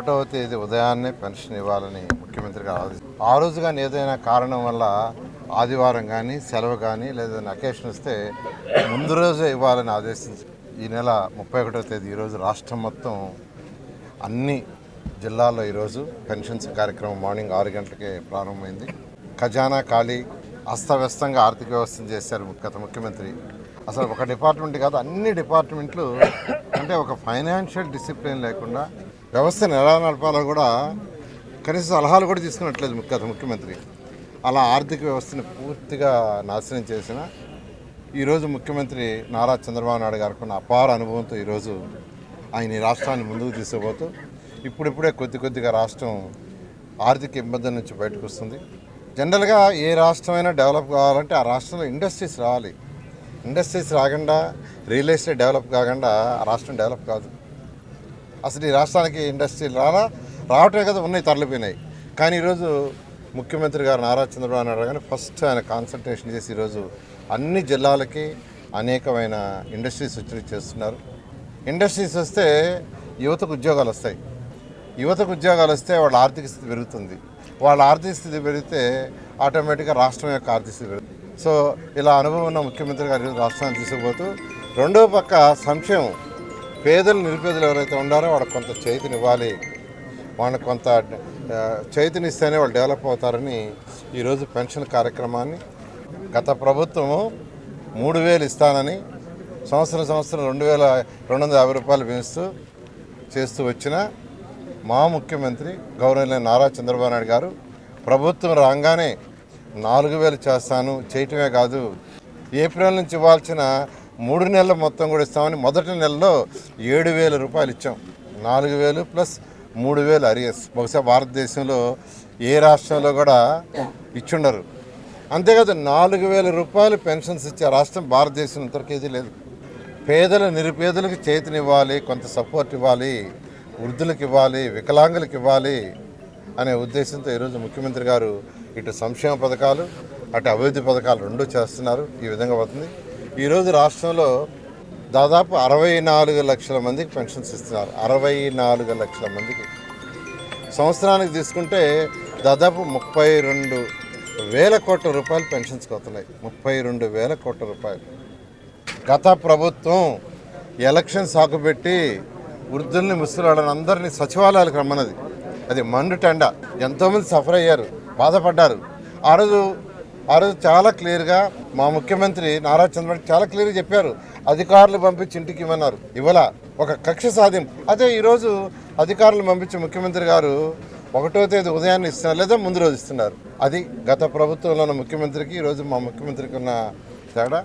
ఒకటవ తేదీ ఉదయాన్నే పెన్షన్ ఇవ్వాలని ముఖ్యమంత్రిగా గారు ఆ రోజు కానీ ఏదైనా కారణం వల్ల ఆదివారం కానీ సెలవు కానీ లేదా అకేషన్ వస్తే ముందు రోజే ఇవ్వాలని ఆదేశించి ఈ నెల ముప్పై ఒకటో తేదీ ఈరోజు రాష్ట్రం మొత్తం అన్ని జిల్లాల్లో ఈరోజు పెన్షన్స్ కార్యక్రమం మార్నింగ్ ఆరు గంటలకే ప్రారంభమైంది. ఖజానా ఖాళీ అస్తవ్యస్తంగా ఆర్థిక వ్యవస్థను చేశారు గత ముఖ్యమంత్రి. అసలు ఒక డిపార్ట్మెంట్ కాదు అన్ని డిపార్ట్మెంట్లు అంటే ఒక ఫైనాన్షియల్ డిసిప్లిన్ లేకుండా వ్యవస్థను ఎలా నడపాలో కూడా కనీస సలహాలు కూడా తీసుకున్నట్లేదు ము- గత ముఖ్యమంత్రి. అలా ఆర్థిక వ్యవస్థను పూర్తిగా నాశనం చేసిన ఈరోజు ముఖ్యమంత్రి నారా చంద్రబాబు నాయుడు గారికి ఉన్న అపార అనుభవంతో ఈరోజు ఆయన ఈ రాష్ట్రాన్ని ముందుకు తీసుకుపోతూ ఇప్పుడిప్పుడే కొద్ది కొద్దిగా రాష్ట్రం ఆర్థిక ఇబ్బందుల నుంచి బయటకు వస్తుంది. జనరల్గా ఏ రాష్ట్రమైనా డెవలప్ కావాలంటే ఆ రాష్ట్రంలో ఇండస్ట్రీస్ రావాలి. ఇండస్ట్రీస్ రాకుండా రియల్ ఎస్టేట్ డెవలప్ కాకుండా ఆ రాష్ట్రం డెవలప్ కాదు. అసలు ఈ రాష్ట్రానికి ఇండస్ట్రీలు రానా? రావటమే కదా ఉన్నాయి తరలిపోయినాయి. కానీ ఈరోజు ముఖ్యమంత్రి గారు నారా చంద్రబాబు నాయుడు కానీ ఫస్ట్ ఆయన కాన్సన్ట్రేషన్ చేసి ఈరోజు అన్ని జిల్లాలకి అనేకమైన ఇండస్ట్రీస్ వచ్చి చేస్తున్నారు. ఇండస్ట్రీస్ వస్తే యువతకు ఉద్యోగాలు వస్తాయి. యువతకు ఉద్యోగాలు వస్తే వాళ్ళ ఆర్థిక స్థితి పెరుగుతుంది. వాళ్ళ ఆర్థిక స్థితి పెరిగితే ఆటోమేటిక్గా రాష్ట్రం యొక్క ఆర్థిక స్థితి పెరుగుతుంది. సో ఇలా అనుభవం ఉన్న ముఖ్యమంత్రి గారు రాష్ట్రాన్ని తీసుకుపోతూ రెండో పక్క సంక్షేమం. పేదలు నిరుపేదలు ఎవరైతే ఉన్నారో వాళ్ళకి కొంత చేతినివ్వాలి వాళ్ళకి కొంత చేతినిస్తేనే వాళ్ళు డెవలప్ అవుతారని ఈరోజు పెన్షన్ కార్యక్రమాన్ని గత ప్రభుత్వము మూడు వేలు ఇస్తానని సంవత్సరం సంవత్సరం రెండు వేల రెండు వందల యాభై రూపాయలు పెంచుతూ చేస్తూ వచ్చిన మా ముఖ్యమంత్రి గౌరవనీయ నారా చంద్రబాబు నాయుడు గారు ప్రభుత్వం రాగానే నాలుగు వేలు చేస్తాను చేయటమే కాదు ఏప్రిల్ నుంచి ఇవ్వాల్సిన మూడు నెలల మొత్తం కూడా ఇస్తామని మొదటి నెలలో ఏడు వేల రూపాయలు ఇచ్చాం. నాలుగు వేలు ప్లస్ మూడు వేలు అరియస్. బహుశా భారతదేశంలో ఏ రాష్ట్రంలో కూడా ఇచ్చుండరు. అంతేకాదు నాలుగు వేల రూపాయలు పెన్షన్స్ ఇచ్చే రాష్ట్రం భారతదేశం ఇంతవరకేది లేదు. పేదల నిరుపేదలకు చేతినివ్వాలి కొంత సపోర్ట్ ఇవ్వాలి వృద్ధులకు ఇవ్వాలి వికలాంగులకు ఇవ్వాలి అనే ఉద్దేశంతో ఈరోజు ముఖ్యమంత్రి గారు ఇటు సంక్షేమ పథకాలు అటు అభివృద్ధి పథకాలు రెండూ చేస్తున్నారు. ఈ విధంగా అవుతుంది. ఈరోజు రాష్ట్రంలో దాదాపు అరవై నాలుగు లక్షల మందికి పెన్షన్స్ ఇస్తున్నారు. అరవై నాలుగు లక్షల మందికి. సంవత్సరానికి తీసుకుంటే దాదాపు ముప్పై రెండు వేల కోట్ల రూపాయలు పెన్షన్స్కి వస్తున్నాయి ముప్పై రెండు వేల కోట్ల రూపాయలు. గత ప్రభుత్వం ఎలక్షన్ సాకుబెట్టి వృద్ధుల్ని ముసలాడని అందరినీ సచివాలయాలకు రమ్మన్నది. అది మండు టెండ. ఎంతోమంది సఫర్ అయ్యారు బాధపడ్డారు. ఆ రోజు ఆ రోజు చాలా క్లియర్గా మా ముఖ్యమంత్రి నారా చంద్రబాబు చాలా క్లియర్గా చెప్పారు. అధికారులు పంపించి ఇంటికి ఇవ్వన్నారు ఇవ్వాల ఒక కక్ష సాధింపు అదే ఈరోజు అధికారులు పంపించి ముఖ్యమంత్రి గారు ఒకటో తేదీ ఉదయాన్నే ఇస్తున్నారు లేదా ముందు రోజు ఇస్తున్నారు. అది గత ప్రభుత్వంలో ఉన్న ముఖ్యమంత్రికి ఈరోజు మా ముఖ్యమంత్రికి ఉన్న తేడా.